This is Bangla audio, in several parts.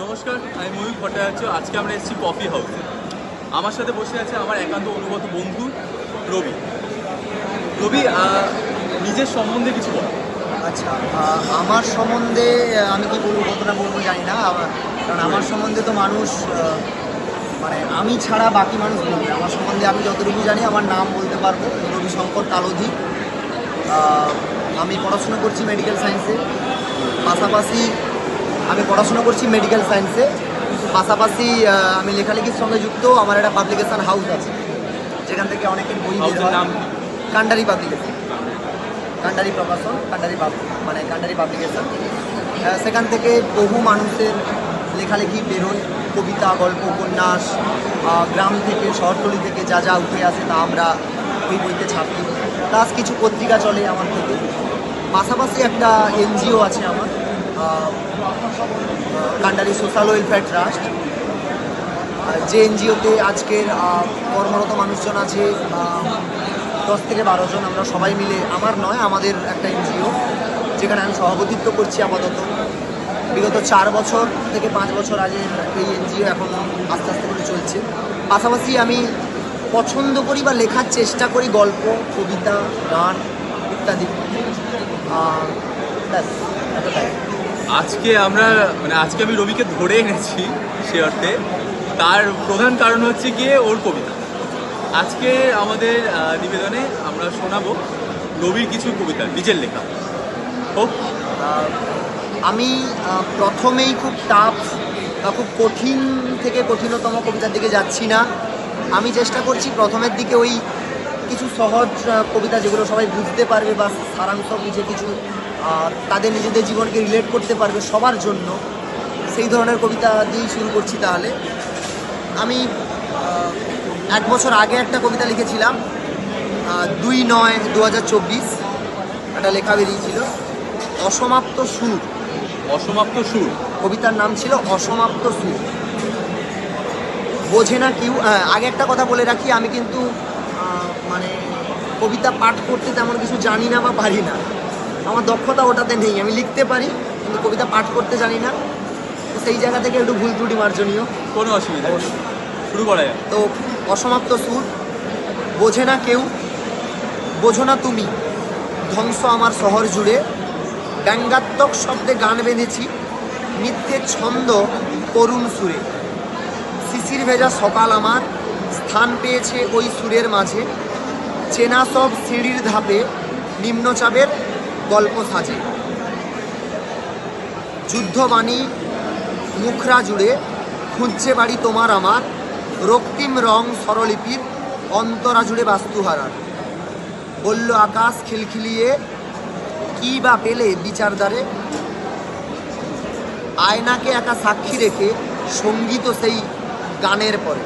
নমস্কার আমি ময়ূর ভট্টাচার্য। আজকে আমরা এসেছি কফি হাউসে আমার সাথে বসে আছে আমার একান্ত অনুগত বন্ধু রবি। রবি নিজের সম্বন্ধে কিছু বল। আচ্ছা আমার সম্বন্ধে আমি কি বলব কতটা বলব জানি না কারণ আমার সম্বন্ধে তো মানুষ মানে আমি ছাড়া বাকি মানুষ বলবে আমার সম্বন্ধে আমি যতটুকু জানি আমার নাম বলতে পারব রবিশঙ্কর কালোধি আহ, আমি পড়াশোনা করছি মেডিকেল সায়েন্সে পাশাপাশি আমি পড়াশোনা করছি মেডিকেল সায়েন্সে পাশাপাশি আমি লেখালেখির সঙ্গে যুক্ত আমার একটা পাবলিকেশন হাউস আছে। যেখান থেকে অনেকের বই বের হয়। কান্ডারি পাবলিকেশন কান্ডারি প্রকাশন কান্ডারি মানে কান্ডারি পাবলিকেশন সেখান থেকে বহু মানুষের লেখালেখি বেরোয় কবিতা গল্প উপন্যাস গ্রাম থেকে শহরতলি থেকে যা যা উঠে আসে তা আমরা ওই বইতে ছাপি। প্লাস কিছু পত্রিকা চলে আমার থেকে। পাশাপাশি একটা এনজিও আছে আমার। কান্ডারি সোশ্যাল ওয়েলফেয়ার ট্রাস্ট। যে এনজিওতে আজকের কর্মরত মানুষজন আছে দশ থেকে বারো জন আমরা সবাই মিলে আমার নয় আমাদের একটা এনজিও যেখানে আমি সভাপতিত্ব করছি আপাতত। বিগত চার বছর থেকে পাঁচ বছর আগে এই এনজিও এখন আস্তে আস্তে করে চলছে। পাশাপাশি আমি পছন্দ করি বা লেখার চেষ্টা করি গল্প কবিতা গান ইত্যাদি। ব্যাস, এতটাই। আজকে আমরা মানে আজকে আমি রবিকে ধরে এনেছি সে অর্থে। তার প্রধান কারণ হচ্ছে গিয়ে ওর কবিতা। আজকে আমাদের নিবেদনে আমরা শোনাবো রবির কিছু কবিতা, নিজের লেখা। হোক। আমি প্রথমেই খুব টাফ বা খুব কঠিন থেকে কঠিনতম কবিতার দিকে যাচ্ছি না। আমি চেষ্টা করছি প্রথমের দিকে ওই কিছু সহজ কবিতা যেগুলো সবাই বুঝতে পারবে বা সারাংশ বুঝে কিছু তাদের নিজেদের জীবনকে রিলেট করতে পারবে সবার জন্য। সেই ধরনের কবিতা দিয়েই শুরু করছি তাহলে। আমি এক বছর আগে একটা কবিতা লিখেছিলাম দুই নয় দু হাজার চব্বিশ। একটা লেখা বেরিয়েছিল অসমাপ্ত সুর। অসমাপ্ত সুর। কবিতার নাম ছিল অসমাপ্ত সুর। বোঝে না কেউ আগে একটা কথা বলে রাখি আমি কিন্তু মানে কবিতা পাঠ করতে তেমন কিছু জানি না বা পারি না। আমার দক্ষতা ওটাতে নেই আমি লিখতে পারি কিন্তু কবিতা পাঠ করতে জানি না। তো সেই জায়গা থেকে একটু ভুল ত্রুটি মার্জনীয়। কোনো অসুবিধা শুরু করা যায় তো অসমাপ্ত সুর বোঝে না কেউ বোঝো না তুমি ধ্বংস আমার শহর জুড়ে। ব্যঙ্গাত্মক শব্দে গান বেঁধেছি মিথ্যের ছন্দ করুণ সুরে। শিশির ভেজা সকাল আমার স্থান পেয়েছে ওই সুরের মাঝে। চেনা সব সিঁড়ির ধাপে নিম্নচাপের গল্প সাজে। যুদ্ধবাণী, মুখরা জুড়ে, খুঁজছে বাড়ি তোমার আমার, রক্তিম রং স্বরলিপির, অন্তরা জুড়ে বাস্তুহারার। বলল আকাশ খিলখিলিয়ে, কি বা পেলে বিচারদারে আয়নাকে একা সাক্ষী রেখে সংগীত সেই গানের পরে।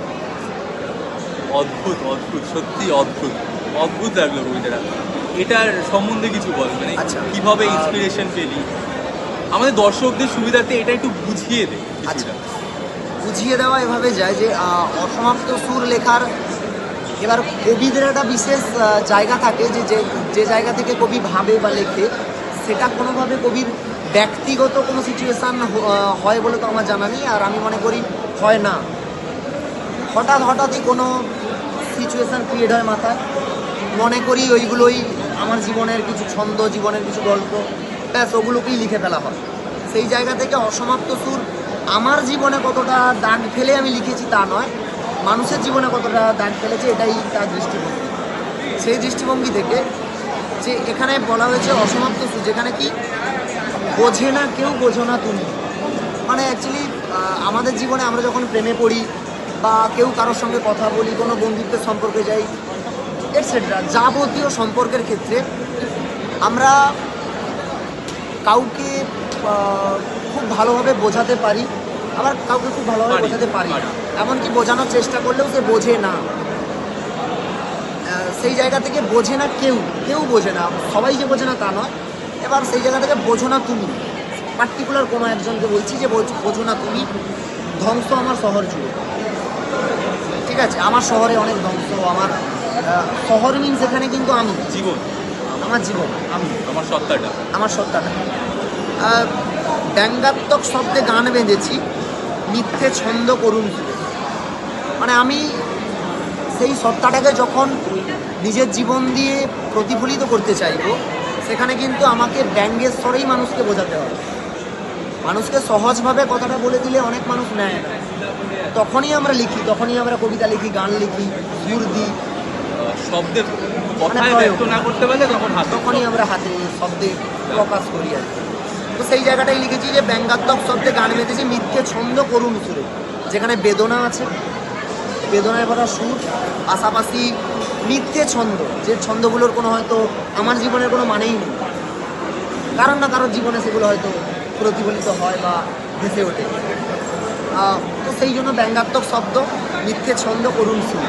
অদ্ভুত অদ্ভুত সত্যি অদ্ভুত। অদ্ভুত লাগল কবিতাটা এটার সম্বন্ধে কিছু বল মানে আচ্ছা। কীভাবে ইন্সপিরেশন পেলি আমাদের দর্শকদের সুবিধাতে এটা একটু বুঝিয়ে দে আচ্ছা। বুঝিয়ে দেওয়া এভাবে যায় যে অসমাপ্ত সুর লেখার এবার কবিদের একটা বিশেষ জায়গা থাকে যে যে যে জায়গা থেকে কবি ভাবে বা লেখে সেটা কোনোভাবে কবির ব্যক্তিগত কোনো সিচুয়েশান হয় বলে তো আমার জানা নেই আর আমি মনে করি হয় না হঠাৎ হঠাৎই কোনো সিচুয়েশান ক্রিয়েট হয় মাথায় মনে করি ওইগুলোই আমার জীবনের কিছু ছন্দ, জীবনের কিছু গল্প, ব্যাস ওগুলোকেই লিখে ফেলা হয়। সেই জায়গা থেকে অসমাপ্ত সুর, আমার জীবনে কতটা দাগ ফেলে আমি লিখেছি তা নয়, মানুষের জীবনে কতটা দাগ ফেলেছে এটাই তার দৃষ্টিভঙ্গি। সেই দৃষ্টিভঙ্গি থেকে যে এখানে বলা হয়েছে অসমাপ্ত সুর, যেখানে কি, বোঝে না কেউ, বোঝো না তুমি। মানে অ্যাকচুয়ালি আমাদের জীবনে আমরা যখন প্রেমে পড়ি বা কেউ কারোর সঙ্গে কথা বলি, কোনো বন্ধুত্বের সম্পর্কে যাই এটসেট্রা যাবতীয় সম্পর্কের ক্ষেত্রে আমরা কাউকে খুব ভালোভাবে বোঝাতে পারি। আবার কাউকে খুব ভালোভাবে বোঝাতে পারি এমনকি বোঝানোর চেষ্টা করলেও সে বোঝে না। সেই জায়গা থেকে বোঝে না কেউ। কেউ বোঝে না। সবাই যে বোঝে না তা নয়। এবার সেই জায়গা থেকে বোঝো না তুমি। পার্টিকুলার কোনো একজনকে বলছি যে বোঝ- না তুমি। ধ্বংস আমার শহর জুড়ে। ঠিক আছে? আমার শহরে অনেক ধ্বংস। আমার শহর মিনস এখানে কিন্তু আমি। জীবন। আমার জীবন। আমি। আমার সত্তাটা। আমার সত্তাটা। ব্যঙ্গাত্মক শব্দে গান বেঁধেছি। মিথ্যে ছন্দ করুন। মানে আমি সেই সত্তাটাকে যখন নিজের জীবন দিয়ে প্রতিফলিত করতে চাইব সেখানে কিন্তু আমাকে ব্যঙ্গের স্বরেই মানুষকে বোঝাতে হবে। মানুষকে সহজভাবে কথাটা বলে দিলে অনেক মানুষ নেয় তখনই আমরা লিখি তখনই আমরা কবিতা লিখি গান লিখি সুর দিই। শব্দের কথায় মানে ব্যক্ত না করতে পারলে তখন তখনই আমরা হাতে শব্দে প্রকাশ করি আর। তো সেই জায়গাটাই লিখেছি যে ব্যঙ্গাত্মক শব্দে গান বেঁধেছি মিথ্যে ছন্দ করুন সুরে। যেখানে বেদনা আছে বেদনায় ভরা সুর পাশাপাশি মিথ্যে ছন্দ যে ছন্দগুলোর কোনো হয়তো আমার জীবনের কোনো মানেই নেই। কারণ না কারোর জীবনে সেগুলো হয়তো প্রতিফলিত হয় বা ভেসে ওঠে। তো সেই জন্য ব্যঙ্গাত্মক শব্দ মিথ্যে ছন্দ করুন সুর।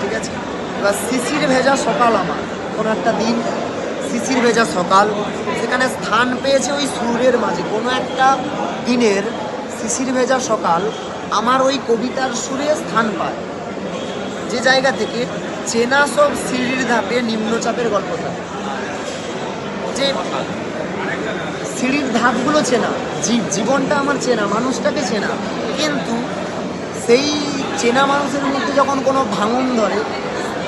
ঠিক আছে? এবার শিশির ভেজা সকাল আমার। কোনো একটা দিন শিশির ভেজা সকাল। সেখানে স্থান পেয়েছে ওই সুরের মাঝে। কোনো একটা দিনের শিশির ভেজা সকাল আমার ওই কবিতার সুরে স্থান পায়। যে জায়গা থেকে চেনা সব সিঁড়ির ধাপে নিম্নচাপের গল্প থাকে। যে সিঁড়ির ধাপগুলো চেনা জী- জীবনটা আমার চেনা, মানুষটাকে চেনা। কিন্তু সেই চেনা মানুষের মধ্যে যখন কোনো ভাঙন ধরে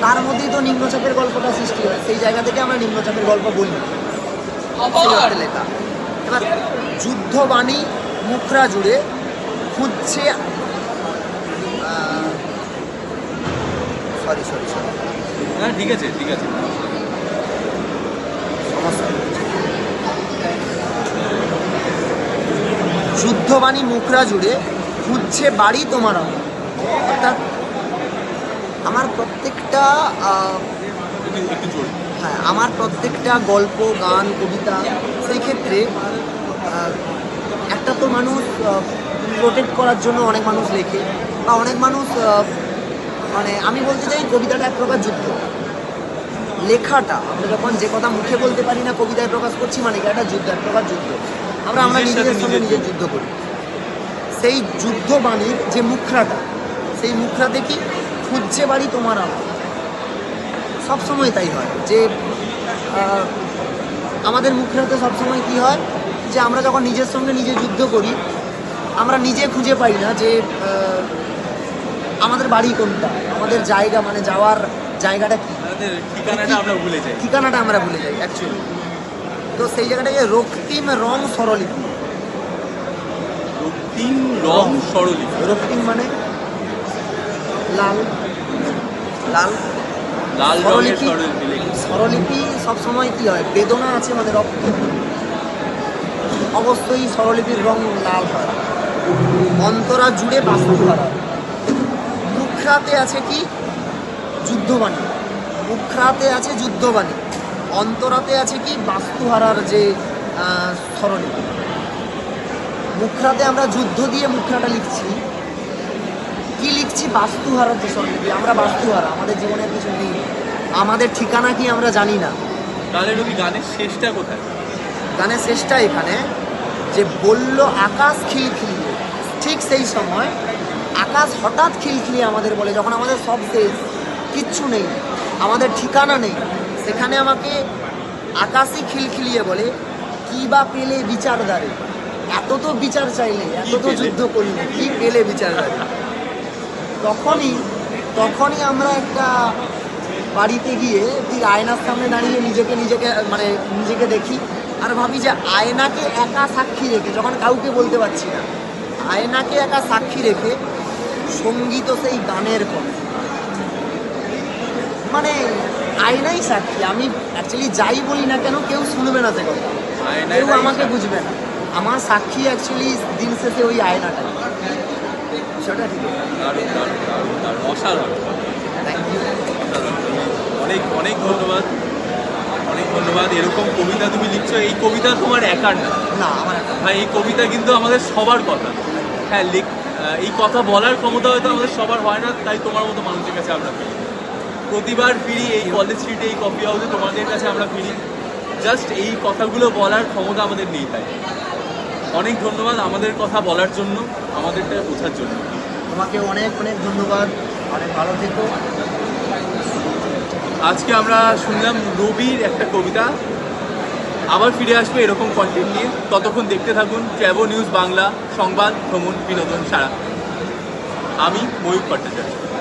তার মধ্যেই তো নিম্নচাপের গল্পটা সৃষ্টি হয়। সেই জায়গা থেকে আমরা নিম্নচাপের গল্প বলি। লেখা। এবার যুদ্ধবাণী মুখরা জুড়ে খুঁজছে সরি সরি সরি হ্যাঁ ঠিক আছে ঠিক আছে। যুদ্ধবাণী মুখরা জুড়ে খুঁজছে বাড়ি তোমার আমার অর্থাৎ আমার প্রত্যেকটা হ্যাঁ আমার প্রত্যেকটা গল্প গান কবিতা সেই ক্ষেত্রে একটা তো মানুষ প্রোটেক্ট করার জন্য অনেক মানুষ লেখে বা অনেক মানুষ মানে আমি বলতে চাই কবিতাটা এক প্রকার যুদ্ধ। লেখাটা আমরা যখন যে কথা মুখে বলতে পারি না কবিতায় প্রকাশ করছি মানে কি? একটা যুদ্ধ এক প্রকার যুদ্ধ। আমরা আমরা নিজেদের সঙ্গে নিজের যুদ্ধ। করি। সেই যুদ্ধ বাণীর যে মুখরাটা সেই মুখরাতে কি? খুঁজছে বাড়ি তোমার আমার সবসময় তাই হয় যে আমাদের মুখরাতে সবসময় কী হয় যে আমরা যখন নিজের সঙ্গে নিজে যুদ্ধ করি আমরা নিজে খুঁজে পাই না যে আমাদের বাড়ি কোনটা আমাদের জায়গা মানে যাওয়ার জায়গাটা কি। ঠিকানাটা আমরা ভুলে যাই। ঠিকানাটা আমরা ভুলে যাই অ্যাকচুয়ালি তো সেই জায়গাটাকে রক্তিম রং স্বরলিপি। তিন রং সরলি রক্তিম মানে লাল। লাল। লাল স্বরলিপি স্বরলিপি সবসময় কি হয়? বেদনা আছে মানে রক্ত। অবশ্যই স্বরলিপির রং লাল হয়। অন্তরা জুড়ে বাস্তু হারা মুখরাতে আছে কি? যুদ্ধবাণী। মুখরাতে আছে যুদ্ধবাণী। অন্তরাতে আছে কি? বাস্তুহারার যে স্বরলিপি। মুখরাতে আমরা যুদ্ধ দিয়ে মুখরাটা লিখছি। কি লিখছি? বাস্তুহারার যে স্বরলিপি আমরা বাস্তুহারা আমাদের জীবনের কিছু নেই। আমাদের ঠিকানা কি আমরা জানি না। তাহলে রবি গানের শেষটা কোথায়? গানের শেষটা এখানে। যে বলল আকাশ খিলখিলিয়ে ঠিক সেই সময় আকাশ হঠাৎ খিলখিলিয়ে আমাদের বলে যখন আমাদের সব শেষ কিচ্ছু নেই আমাদের ঠিকানা নেই সেখানে আমাকে আকাশই খিলখিলিয়ে বলে কি বা পেলে বিচার দ্বারে এত তো বিচার চাইলে এত তো যুদ্ধ করলে কি পেলে বিচার দ্বারে তখনই তখনই আমরা একটা বাড়িতে গিয়ে ঠিক আয়নার সামনে দাঁড়িয়ে নিজেকে নিজেকে মানে নিজেকে দেখি আর ভাবি যে আয়নাকে একা সাক্ষী রেখে যখন কাউকে বলতে পারছি না আয়নাকে একা সাক্ষী রেখে সংগীত সেই গানের কথা মানে আয়নাই সাক্ষী আমি অ্যাকচুয়ালি যাই বলি না কেন কেউ শুনবে না সে কথা। কেউ আমাকে বুঝবে না। আমার সাক্ষী অ্যাকচুয়ালি দিন শেষে ওই আয়নাটাই। সেটা ঠিক। দারুণ দারুণ দারুণ দারুণ অসাধারণ থ্যাংক ইউ অসাধারণ অনেক অনেক ধন্যবাদ। অনেক ধন্যবাদ। এরকম কবিতা তুমি লিখছো এই কবিতা তোমার একার না। না আমার একটা এই কবিতা কিন্তু আমাদের সবার কথা। হ্যাঁ লিখ এই কথা বলার ক্ষমতা হয়তো আমাদের সবার হয় না তাই তোমার মতো মানুষের কাছে আমরা ফিরি। প্রতিবার ফিরি এই কলেজ স্ট্রিটে এই কফি হাউসে তোমাদের কাছে আমরা ফিরি। জাস্ট এই কথাগুলো বলার ক্ষমতা আমাদের নেই তাই। অনেক ধন্যবাদ আমাদের কথা বলার জন্য আমাদেরটা বোঝার জন্য। তোমাকে অনেক অনেক ধন্যবাদ। অনেক ভালো থেকো। আজকে আমরা শুনলাম রবির একটা কবিতা। আবার ফিরে আসবে এরকম কন্টেন্ট নিয়ে। ততক্ষণ দেখতে থাকুন ট্র্যাভো নিউজ বাংলা সংবাদ ভ্রমণ বিনোদন সারা। আমি ময়ূর ভট্টাচার্য।